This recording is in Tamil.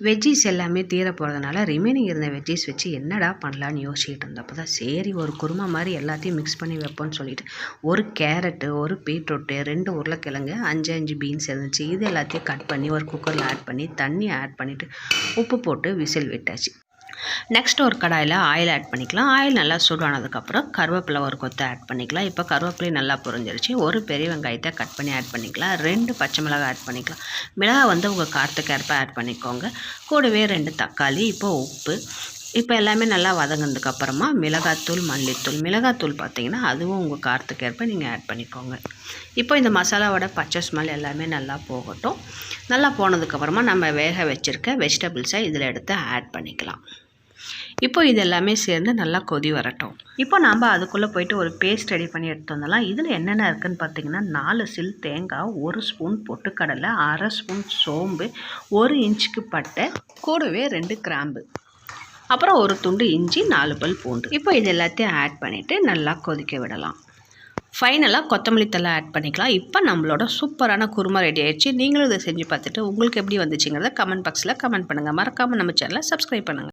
வெஜ்ஜீஸ் எல்லாமே தீர போகிறதுனால ரிமைனிங் இருந்த வெஜ்ஜீஸ் வச்சு என்னடா பண்ணலான்னு யோசிச்சுட்டு இருந்தப்போ தான் சரி ஒரு குருமா மாதிரி எல்லாத்தையும் மிக்ஸ் பண்ணி வைப்போம்னு சொல்லிட்டு ஒரு கேரட்டு ஒரு பீட்ரூட்டு ரெண்டு உருளைக்கிழங்கு அஞ்சு அஞ்சு பீன்ஸ் இருந்துச்சு. இது எல்லாத்தையும் கட் பண்ணி ஒரு குக்கரில் ஆட் பண்ணி தண்ணி ஆட் பண்ணிவிட்டு உப்பு போட்டு விசில் விட்டாச்சு. நெக்ஸ்ட் ஒரு கடாயில் ஆயில் ஆட் பண்ணிக்கலாம். ஆயில் நல்லா சூடானதுக்கப்புறம் கருவேப்பிலை ஒரு கொத்தை ஆட் பண்ணிக்கலாம். இப்போ கருவேப்பிலையும் நல்லா புரிஞ்சிருச்சு. ஒரு பெரிய வெங்காயத்தை கட் பண்ணி ஆட் பண்ணிக்கலாம். ரெண்டு பச்சை மிளகாய் ஆட் பண்ணிக்கலாம். மிளகாய் வந்து உங்கள் காரத்துக்கு ஏற்ப ஆட் பண்ணிக்கோங்க. கூடவே ரெண்டு தக்காளி இப்போ உப்பு. இப்போ எல்லாமே நல்லா வதங்கினதுக்கப்புறமா மிளகாத்தூள் மல்லித்தூள். மிளகாத்தூள் பார்த்தீங்கன்னா அதுவும் உங்கள் காரத்துக்கு ஏற்ப நீங்கள் ஆட் பண்ணிக்கோங்க. இப்போ இந்த மசாலாவோட பச்சை ஸ்மெல் எல்லாமே நல்லா போகட்டும். நல்லா போனதுக்கப்புறமா நம்ம வேக வச்சுருக்க வெஜிடபிள்ஸை இதில் எடுத்து ஆட் பண்ணிக்கலாம். இப்போ இது எல்லாமே சேர்ந்து நல்லா கொதி வரட்டும். இப்போ நாம் அதுக்குள்ளே போயிட்டு ஒரு பேஸ்ட் ரெடி பண்ணி எடுத்து வந்தலாம் இதில் என்னென்ன இருக்குதுன்னு பார்த்தீங்கன்னா நாலு சில் தேங்காய் ஒரு ஸ்பூன் பொட்டுக்கடலை அரை ஸ்பூன் சோம்பு ஒரு இன்ச்சுக்கு பட்டை கூடவே ரெண்டு கிராம்பு. அப்புறம் ஒரு துண்டு இஞ்சி நாலு பல் பூண்டு. இப்போ இது எல்லாத்தையும் ஆட் பண்ணிவிட்டு நல்லா கொதிக்க விடலாம். ஃபைனலாக கொத்தமல்லி தலை ஆட் பண்ணிக்கலாம். இப்போ நம்மளோட சூப்பரான குருமா ரெடி ஆயிடுச்சு. நீங்களும் இதை செஞ்சு பார்த்துட்டு உங்களுக்கு எப்படி வந்துச்சுங்கிறத கமெண்ட் பாக்ஸில் கமெண்ட் பண்ணுங்கள் மறக்காமல் நம்ம சேனலை சப்ஸ்கிரைப் பண்ணுங்கள்